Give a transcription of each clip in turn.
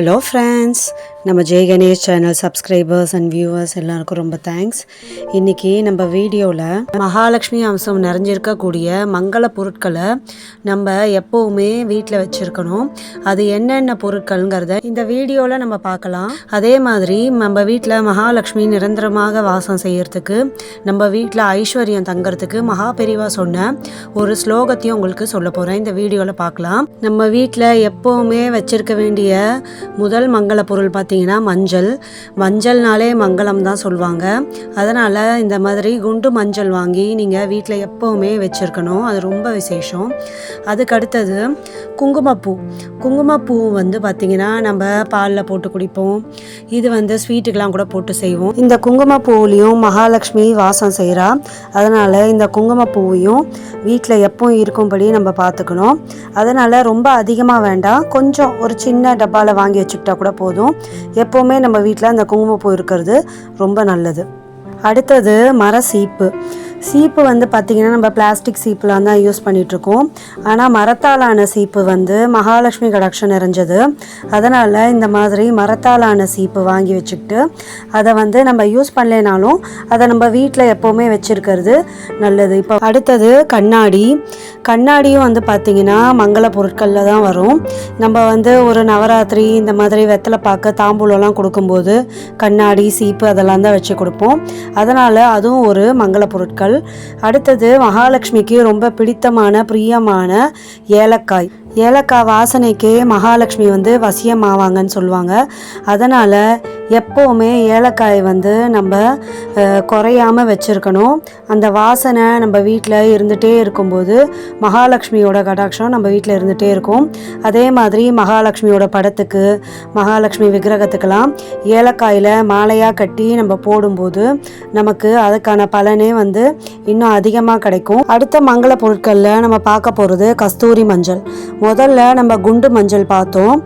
Hello friends நம்ம Jai Ganesh channel subscribers and viewers எல்லாருக்கும் ரொம்ப தேங்க்ஸ் இன்றைக்கி நம்ம வீடியோவில் மகாலட்சுமி அம்சம் நிறைஞ்சிருக்கக்கூடிய மங்கள பொருட்களை நம்ம எப்போவுமே வீட்டில் வச்சுருக்கணும். அது என்னென்ன பொருட்கள்ங்கிறத இந்த வீடியோவில் நம்ம பார்க்கலாம். அதே மாதிரி நம்ம வீட்டில் மகாலட்சுமி நிரந்தரமாக வாசம் செய்கிறதுக்கு நம்ம வீட்டில் ஐஸ்வர்யம் தங்கிறதுக்கு மகா பெரிவா சொன்ன ஒரு ஸ்லோகத்தையும் உங்களுக்கு சொல்ல போகிறேன் இந்த வீடியோவில் பார்க்கலாம். நம்ம வீட்டில் எப்போவுமே வச்சுருக்க வேண்டிய முதல் மங்கள பொருள் பார்த்து பார்த்தீங்கன்னா மஞ்சள். மஞ்சள்னாலே மங்களம் தான் சொல்லுவாங்க அதனால் இந்த மாதிரி குண்டு மஞ்சள் வாங்கி நீங்கள் வீட்டில் எப்போவுமே வச்சுருக்கணும். அது ரொம்ப விசேஷம். அதுக்கு அடுத்தது குங்குமப்பூ. குங்குமப்பூ வந்து பார்த்திங்கன்னா நம்ம பாலில் போட்டு குடிப்போம். இது வந்து ஸ்வீட்டுக்கெலாம் கூட போட்டு செய்வோம். இந்த குங்குமப்பூவிலையும் மகாலட்சுமி வாசம் செய்கிறா அதனால் இந்த குங்குமப்பூவையும் வீட்டில் எப்பவும் இருக்கும்படி நம்ம பார்த்துக்கணும். அதனால் ரொம்ப அதிகமாக வேண்டாம். கொஞ்சம் ஒரு சின்ன டப்பாவில் வாங்கி வச்சுக்கிட்டா கூட போதும். எப்போவுமே நம்ம வீட்டில் அந்த குங்குமப்பூ இருக்கிறது ரொம்ப நல்லது. அடுத்தது மர சீப்பு சீப்பு வந்து பார்த்திங்கன்னா நம்ம பிளாஸ்டிக் சீப்புலாம் தான் யூஸ் பண்ணிகிட்ருக்கோம் ஆனால் மரத்தாலான சீப்பு வந்து மகாலட்சுமி கடாட்சம் நிறைஞ்சது. அதனால் இந்த மாதிரி மரத்தாலான சீப்பு வாங்கி வச்சுக்கிட்டு அதை வந்து நம்ம யூஸ் பண்ணலைனாலும் அதை நம்ம வீட்டில் எப்போவுமே வச்சுருக்கிறது நல்லது. இப்போ அடுத்தது கண்ணாடி. கண்ணாடியும் வந்து பார்த்திங்கன்னா மங்கள பொருட்களில் தான் வரும். நம்ம வந்து ஒரு நவராத்திரி இந்த மாதிரி வெத்தலை பார்க்க தாம்பூலம்லாம் கொடுக்கும்போது கண்ணாடி சீப்பு அதெல்லாம் தான் வச்சு கொடுப்போம். அதனால் அதுவும் ஒரு மங்கள பொருட்கள். அடுத்தது மகாலட்சுமிக்கு ரொம்ப பிடித்தமான பிரியமான ஏலக்காய். ஏலக்காய் வாசனைக்கே மகாலட்சுமி வந்து வசியமாவாங்கன்னு சொல்லுவாங்க. அதனால் எப்போவுமே ஏலக்காய் வந்து நம்ம குறையாமல் குறையாம வச்சுருக்கணும். அந்த வாசனை நம்ம வீட்டில் இருந்துகிட்டே இருக்கும்போது மகாலட்சுமியோட கடாட்சம் நம்ம வீட்டில் இருந்துகிட்டே இருக்கும். அதே மாதிரி மகாலட்சுமியோட படத்துக்கு மகாலட்சுமி விக்கிரகத்துக்கெல்லாம் ஏலக்காயில் மாலையாக கட்டி நம்ம போடும்போது நமக்கு அதுக்கான பலனே வந்து இன்னும் அதிகமாக கிடைக்கும். அடுத்த மங்கள பொருட்களில் நம்ம பார்க்க போகிறது கஸ்தூரி மஞ்சள். முதல்ல நம்ம குண்டு மஞ்சள் பார்த்தோம்.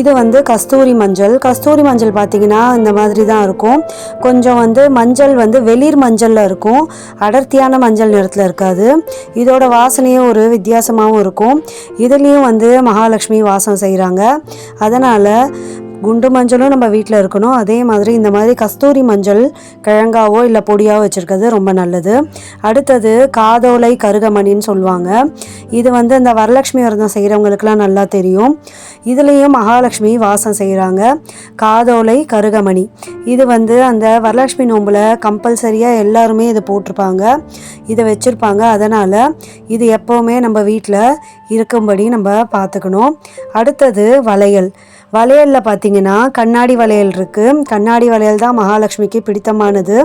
இது வந்து கஸ்தூரி மஞ்சள். கஸ்தூரி மஞ்சள் பார்த்தீங்கன்னா இந்த மாதிரி தான் இருக்கும். கொஞ்சம் வந்து மஞ்சள் வந்து வெளிர் மஞ்சளில் இருக்கும். அடர்த்தியான மஞ்சள் நிறத்தில் இருக்காது. இதோட வாசனையும் ஒரு வித்தியாசமாகவும் இருக்கும். இதுலேயும் வந்து மகாலட்சுமி வாசம் செய்கிறாங்க அதனால் குண்டு மஞ்சளும் நம்ம வீட்டில் இருக்கணும். அதே மாதிரி இந்த மாதிரி கஸ்தூரி மஞ்சள் கிழங்காவோ இல்லை பொடியாவோ வச்சுருக்கிறது ரொம்ப நல்லது. அடுத்தது காதோலை கருகமணின்னு சொல்லுவாங்க. இது வந்து இந்த வரலட்சுமி விரதம் செய்கிறவங்களுக்குலாம் நல்லா தெரியும். இதுலேயும் மகாலட்சுமி வாசம் செய்கிறாங்க காதோலை கருகமணி. இது வந்து அந்த வரலட்சுமி நோம்பில் கம்பல்சரியாக எல்லாருமே இதை போட்டிருப்பாங்க. இதை வச்சுருப்பாங்க. அதனால் இது எப்போவுமே நம்ம வீட்டில் இருக்கும்படி நம்ம பார்த்துக்கணும் அடுத்தது வளையல். வளையலில் பார்த்தீங்கன்னா கண்ணாடி வளையல் இருக்குது கண்ணாடி வளையல் தான் மகாலட்சுமிக்கு பிடித்தமானது.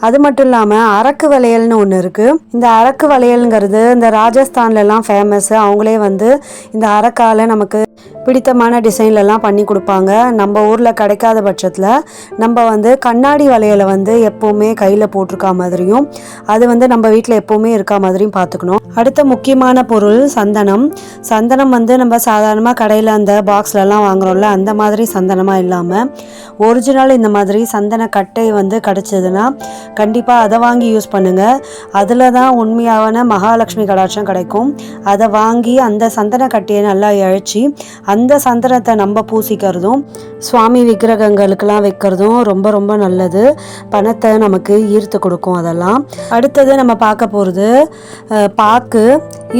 அது மட்டும் இல்லாமல் அரக்கு வளையல்னு ஒன்று இருக்குது இந்த அரக்கு வளையல்ங்கிறது இந்த ராஜஸ்தான்லலாம் ஃபேமஸ் அவங்களே வந்து இந்த அரக்கால நமக்கு பிடித்தமான டிசைன்லலாம் பண்ணி கொடுப்பாங்க. நம்ம ஊரில் கிடைக்காத பட்சத்தில் நம்ம வந்து கண்ணாடி வளையலை வந்து எப்போவுமே கையில் போட்டிருக்கா மாதிரியும் அது வந்து நம்ம வீட்டில் எப்போவுமே இருக்கா மாதிரியும் பார்த்துக்கணும். அடுத்த முக்கியமான பொருள் சந்தனம். சந்தனம் வந்து நம்ம சாதாரணமாக கடையில் அந்த பாக்ஸ்லலாம் வாங்குறோம்ல அந்த மாதிரி சந்தனமாக இல்லாமல் ஒரிஜினல் இந்த மாதிரி சந்தன கட்டை வந்து கிடச்சதுன்னா கண்டிப்பாக அதை வாங்கி யூஸ் பண்ணுங்கள் அதில் தான் உண்மையான மகாலட்சுமி கடாட்சம் கிடைக்கும். அதை வாங்கி அந்த சந்தன கட்டையை நல்லா இழைச்சி அந்த சந்தனத்தை நம்ம பூசிக்கிறதும் சுவாமி விக்கிரகங்களுக்கெல்லாம் வைக்கிறதும் ரொம்ப ரொம்ப நல்லது. பணத்தை நமக்கு ஈர்த்து கொடுக்கும் அதெல்லாம். அடுத்தது நம்ம பார்க்க போகிறது பாக்கு.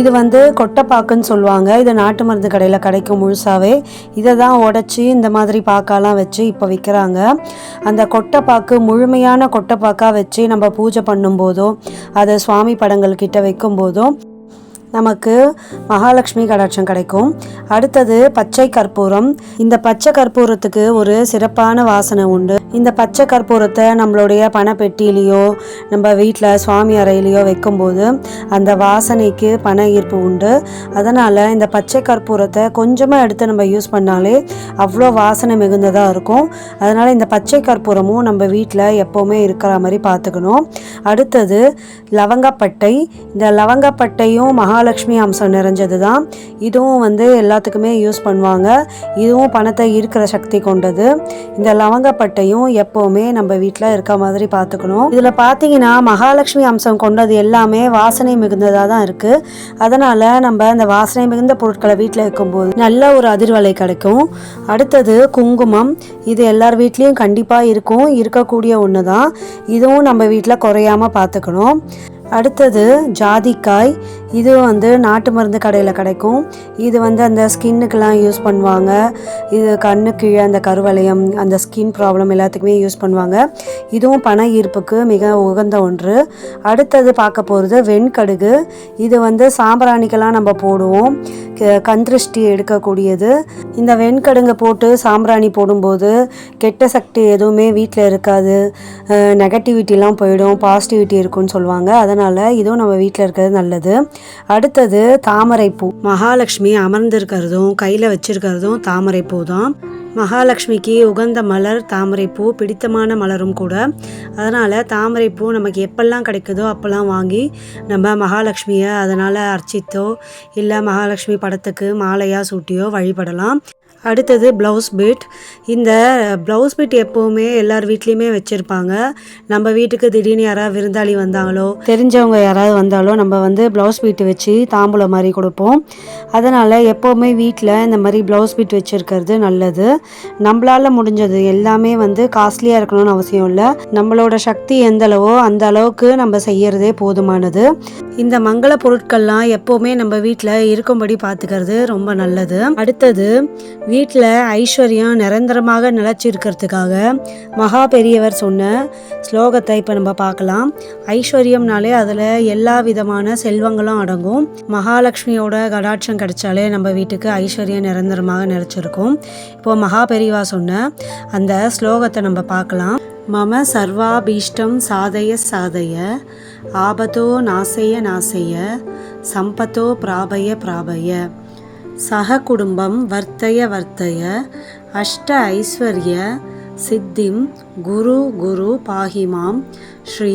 இது வந்து கொட்டைப்பாக்குன்னு சொல்லுவாங்க. இது நாட்டு மருந்து கடையில் கிடைக்கும் முழுசாகவே இதை தான் உடச்சி இந்த மாதிரி பாக்காலாம் வச்சு இப்போ விற்கிறாங்க அந்த கொட்டைப்பாக்கு முழுமையான கொட்டைப்பாக்காக வச்சு நம்ம பூஜை பண்ணும்போதோ அதை சுவாமி படங்கள் கிட்ட வைக்கும்போதோ நமக்கு மகாலட்சுமி கடாட்சம் கிடைக்கும். அடுத்தது பச்சை கற்பூரம். இந்த பச்சை கற்பூரத்துக்கு ஒரு சிறப்பான வாசனை உண்டு. இந்த பச்சை கற்பூரத்தை நம்மளுடைய பணப்பெட்டியிலையோ நம்ம வீட்டில் சுவாமி அறையிலையோ வைக்கும்போது அந்த வாசனைக்கு பண ஈர்ப்பு உண்டு. அதனால் இந்த பச்சை கற்பூரத்தை கொஞ்சமாக எடுத்து நம்ம யூஸ் பண்ணாலே அவ்வளோ வாசனை மிகுந்ததாக இருக்கும். அதனால் இந்த பச்சை கற்பூரமும் நம்ம வீட்டில் எப்போவுமே இருக்கிற மாதிரி பார்த்துக்கணும். அடுத்தது லவங்கப்பட்டை. இந்த லவங்கப்பட்டையும் மகா மகாலட்சுமி அம்சம் நிறைஞ்சது தான் இதுவும் வந்து எல்லாத்துக்குமே யூஸ் பண்ணுவாங்க. இதுவும் பணத்தை ஈர்க்கிற சக்தி கொண்டது. இந்த லவங்கப்பட்டையும் எப்போவுமே நம்ம வீட்டில் இருக்க மாதிரி பார்த்துக்கணும். இதில் பார்த்தீங்கன்னா மகாலட்சுமி அம்சம் கொண்டது எல்லாமே வாசனை மிகுந்ததாக தான் இருக்குது அதனால் நம்ம இந்த வாசனை மிகுந்த பொருட்களை வீட்டில் வைக்கும்போது நல்ல ஒரு அதிர்வலை கிடைக்கும். அடுத்தது குங்குமம். இது எல்லார் வீட்லேயும் கண்டிப்பாக இருக்கும். இருக்கக்கூடிய ஒன்று தான் இதுவும் நம்ம வீட்டில் குறையாம பார்த்துக்கணும். அடுத்தது ஜாதிக்காய். இது வந்து நாட்டு மருந்து கடையில் கிடைக்கும். இது வந்து அந்த ஸ்கின்னுக்கெல்லாம் யூஸ் பண்ணுவாங்க. இது கண்ணு கீழே அந்த கருவளையம் அந்த ஸ்கின் ப்ராப்ளம் எல்லாத்துக்குமே யூஸ் பண்ணுவாங்க. இதுவும் பண ஈர்ப்புக்கு மிக உகந்த ஒன்று. அடுத்தது பார்க்க போகிறது வெண்கடுகு. இது வந்து சாம்பிராணிக்கெல்லாம் நம்ம போடுவோம். கந்திருஷ்டி எடுக்கக்கூடியது. இந்த வெண்கடுங்க போட்டு சாம்பிராணி போடும்போது கெட்ட சக்தி எதுவுமே வீட்டில் இருக்காது. நெகட்டிவிட்டிலாம் போயிடும் பாசிட்டிவிட்டி இருக்கும்னு சொல்லுவாங்க. அதை அதனால் இதுவும் நம்ம வீட்டில் இருக்கிறது நல்லது. அடுத்தது தாமரைப்பூ. மகாலட்சுமி அமர்ந்திருக்கிறதும் கையில் வச்சிருக்கிறதும் தாமரைப்பூ தான் மகாலட்சுமிக்கு உகந்த மலர் தாமரைப்பூ பிடித்தமான மலரும் கூட. அதனால் தாமரைப்பூ நமக்கு எப்பெல்லாம் கிடைக்குதோ அப்போல்லாம் வாங்கி நம்ம மகாலட்சுமியை அதனால் அர்ச்சித்தோ இல்லை மகாலட்சுமி படத்துக்கு மாலையாக சூட்டியோ வழிபடலாம். அடுத்தது ப்ளவுஸ் பீட் இந்த ப்ளவுஸ் பீட் எப்போவுமே எல்லார் வீட்லேயுமே வச்சுருப்பாங்க. நம்ம வீட்டுக்கு திடீர்னு யாராவது விருந்தாளி வந்தாங்களோ தெரிஞ்சவங்க யாராவது வந்தாலோ நம்ம வந்து ப்ளவுஸ் பீட் வச்சு தாம்பூலம் மாதிரி கொடுப்போம். அதனால் எப்போவுமே வீட்டில் இந்த மாதிரி ப்ளவுஸ் பீட் வச்சுருக்கிறது நல்லது. நம்மளால் முடிஞ்சது எல்லாமே வந்து காஸ்ட்லியாக இருக்கணும்னு அவசியம் இல்லை. நம்மளோட சக்தி எந்த அளவோ அந்த அளவுக்கு நம்ம செய்யறதே போதுமானது. இந்த மங்கள பொருட்கள்லாம் எப்போவுமே நம்ம வீட்டில் இருக்கும்படி பார்த்துக்கிறது ரொம்ப நல்லது. அடுத்தது வீட்டில் ஐஸ்வர்யம் நிரந்தரமாக நிலச்சிருக்கிறதுக்காக மகா பெரியவர் சொன்ன ஸ்லோகத்தை இப்போ நம்ம பார்க்கலாம். ஐஸ்வர்யம்னாலே அதில் எல்லா விதமான செல்வங்களும் அடங்கும். மகாலட்சுமியோட கடாட்சம் கிடைச்சாலே நம்ம வீட்டுக்கு ஐஸ்வர்யம் நிரந்தரமாக நிலச்சிருக்கும். இப்போது மகா பெரியவா சொன்ன அந்த ஸ்லோகத்தை நம்ம பார்க்கலாம். மம சர்வாபீஷ்டம் சாதய சாதய ஆபத்தோ நாசைய நாசைய சம்பத்தோ பிராபய பிராபய. சக குடும்பம் வர்த்தய வர்த்தய அஷ்ட ஐஸ்வர்ய சித்திம் குரு குரு பாகிமாம் ஸ்ரீ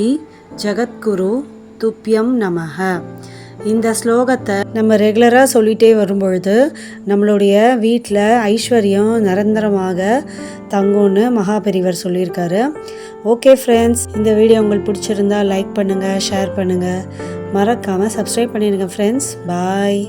ஜகத்குரு துப்பியம் நமக. இந்த ஸ்லோகத்தை நம்ம ரெகுலராக சொல்லிகிட்டே வரும்பொழுது நம்மளுடைய வீட்டில் ஐஸ்வர்யம் நிரந்தரமாக தங்கும்னு மகாபெரிவர் சொல்லியிருக்காரு. ஓகே ஃப்ரெண்ட்ஸ் இந்த வீடியோ உங்களுக்கு பிடிச்சிருந்தா லைக் பண்ணுங்கள் ஷேர் பண்ணுங்கள் மறக்காமல் சப்ஸ்கிரைப் பண்ணிடுங்க ஃப்ரெண்ட்ஸ் பாய்